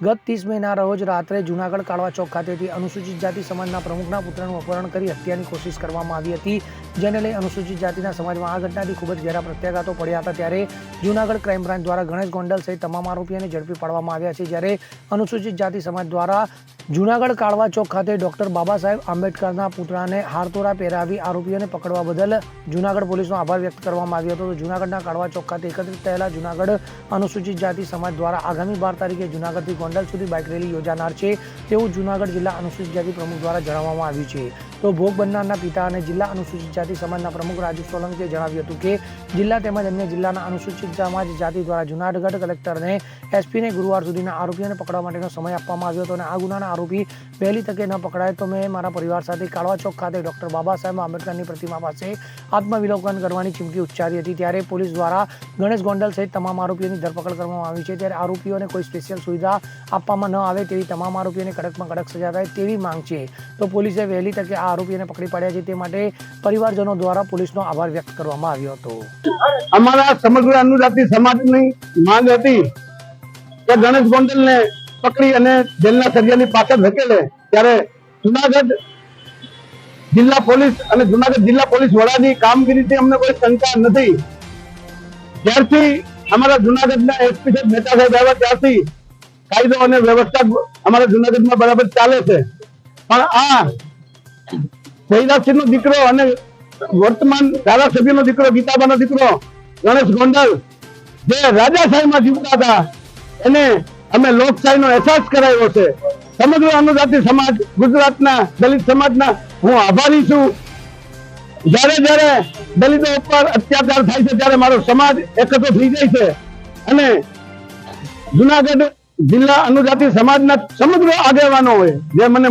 ગત ત્રીસ મેના રોજ રાત્રે જૂનાગઢ કાળવા ચોક ખાતેથી અનુસૂચિત જાતિ સમાજના પ્રમુખના પુત્રનું અપહરણ કરી હત્યાની કોશિશ કરવામાં આવી હતી. જેને લઈ અનુસૂચિત જાતિના સમાજમાં આ ઘટનાથી ખૂબ જ ઘેરા પ્રત્યાઘાતો પડ્યા હતા. ત્યારે જૂનાગઢ ક્રાઇમ બ્રાન્ચ દ્વારા ગણેશ ગોંડલ સહિત તમામ આરોપીઓને ઝડપી પાડવામાં આવ્યા છે. જ્યારે અનુસૂચિત જાતિ સમાજ દ્વારા જૂનાગઢ કાળવા ચોક ખાતે ડોક્ટર બાબા સાહેબ આંબેડકરના પુતળાને હારતોરા પહેરાવી આરોપીઓને પકડવા બદલ જૂનાગઢ પોલીસનો આભાર વ્યક્ત કરવામાં આવ્યો હતો. જૂનાગઢના કાળવા ચોક ખાતે એકત્રિત થયેલા જૂનાગઢ અનુસૂચિત જાતિ સમાજ દ્વારા આગામી બાર તારીખે જૂનાગઢથી ગોંડલ સુધી બાઇક રેલી યોજાનાર છે, તેવું જૂનાગઢ જિલ્લા અનુસૂચિત જાતિ પ્રમુખ દ્વારા જણાવવામાં આવ્યું છે. તો ભોગ બનનારના પિતા અને જિલ્લા અનુસૂચિત જાતિ સમાજના પ્રમુખ રાજુ સોલંકીએ જણાવ્યું હતું કે જિલ્લા તેમજ અન્ય જિલ્લાના અનુસૂચિત સમાજ જાતિ દ્વારા જૂનાગઢ કલેક્ટરને એસપીને ગુરુવાર સુધીના આરોપીઓને પકડવા માટેનો સમય આપવામાં આવ્યો હતો અને આ ગુનાના આરોપી વહેલી તકે ન પકડાય તો મેં મારા પરિવાર સાથે કાળવા ચોક ખાતે ડોક્ટર બાબા સાહેબ આંબેડકરની પ્રતિમા પાસે આત્મવિલોકન કરવાની ચીમકી ઉચ્ચારી હતી. ત્યારે પોલીસ દ્વારા ગણેશ ગોંડલ સહિત તમામ આરોપીઓની ધરપકડ કરવામાં આવી છે. ત્યારે આરોપીઓને કોઈ સ્પેશિયલ સુવિધા આપવામાં ન આવે તેવી તમામ આરોપીઓને કડકમાં કડક સજા થાય તેવી માંગ છે. તો પોલીસે વહેલી તકે આ આરોપીઓને પકડી પાડ્યા છે તે માટે પરિવારજનો દ્વારા પોલીસનો આભાર વ્યક્ત કરવામાં આવ્યો હતો. અમારા સમગ્ર અનુજાતિ સમાજની માંગ હતી કે ગણેશ ગોંડલને પકડી અને જેલના સળિયાની પાછળ ધકેલે ત્યારે જુનાગઢ જિલ્લા પોલીસ અને જુનાગઢ જિલ્લા પોલીસ વડાની કામગીરીથી અમને કોઈ શંકા નથી. જ્યારથી અમારા જુનાગઢના એસપી સાહેબ મહેતા સાહેબ આવ્યા ત્યારથી કાયદો અને વ્યવસ્થા અમારા જુનાગઢમાં બરાબર ચાલે છે. પણ આ જયરાજસિંહનો દીકરો અને વર્તમાન ધારાસભ્યનો દીકરો, ગીતાબાનો દીકરો, ગણેશ ગોંડલ, જે રાજાશાહીમાં જીવતા હતા, એને અમે લોકશાહીનો અહેસાસ કરાવ્યો છે. સમગ્ર અનુજાતિ સમાજ, ગુજરાતના દલિત સમાજના હું આભારી છું. જ્યારે જયારે દલિતો ઉપર અત્યાચાર થાય છે, ત્યારે મારો સમાજ એકત્ર થઈ જાય છે. અને જુનાગઢ જિલ્લા અનુજાતિ સમાજના સમગ્ર આગેવાનો હોય, જે મને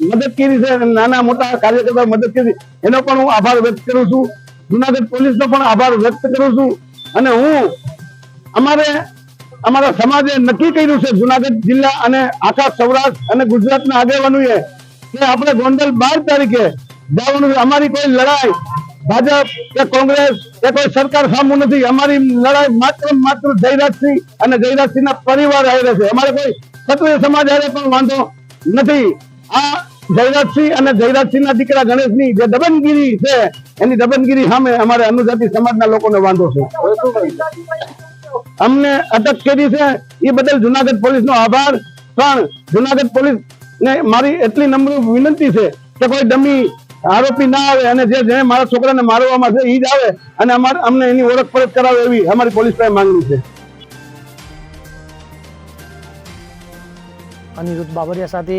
મદદ કરી છે નાના મોટા કાર્યકર્તા મદદ કરી. એનો પણ હું આભાર વ્યક્ત કરું છું. જુનાગઢ પોલીસનો પણ આભાર વ્યક્ત કરું છું. અને હું અમારે અમારા સમાજે નક્કી કર્યું છે જુનાગઢ જિલ્લા અને આખા સૌરાષ્ટ્ર અને ગુજરાતના આગેવાનોએ કે આપણે ગોંડલ બાર તારીખે જવાનું અમારી કોઈ લડાઈ, ભાજપ કે કોંગ્રેસ કે કોઈ સરકાર સામું નથી. અમારી લડાઈ માત્ર માત્ર જયરાજસિંહ અને જયરાજસિંહના પરિવાર હારે છે. અમારે કોઈ ક્ષત્રિય સમાજ હારે પણ વાંધો નથી. આ જયરાજસિંહ અને જયરાજસિંહના દીકરા ગણેશની જે દબનગીરી છે એની દબનગીરી સામે અમારે અનુજાતિ સમાજના લોકોને વાંધો છે. અમને અટક કરી છે એ બદલ જુનાગઢ પોલીસનો આભાર. પણ જુનાગઢ પોલીસ ને મારી એટલી નમ્ર વિનંતી છે કે કોઈ ડમી આરોપી ના આવે અને જે જેને મારા છોકરાને મારવામાં છે એ જ આવે અને અમારે અમને એની ઓળખ પરત કરાવે એવી અમારી પોલીસ પાસે માંગણી છે. અનિરુદ્ધ બાબરિયા સાથે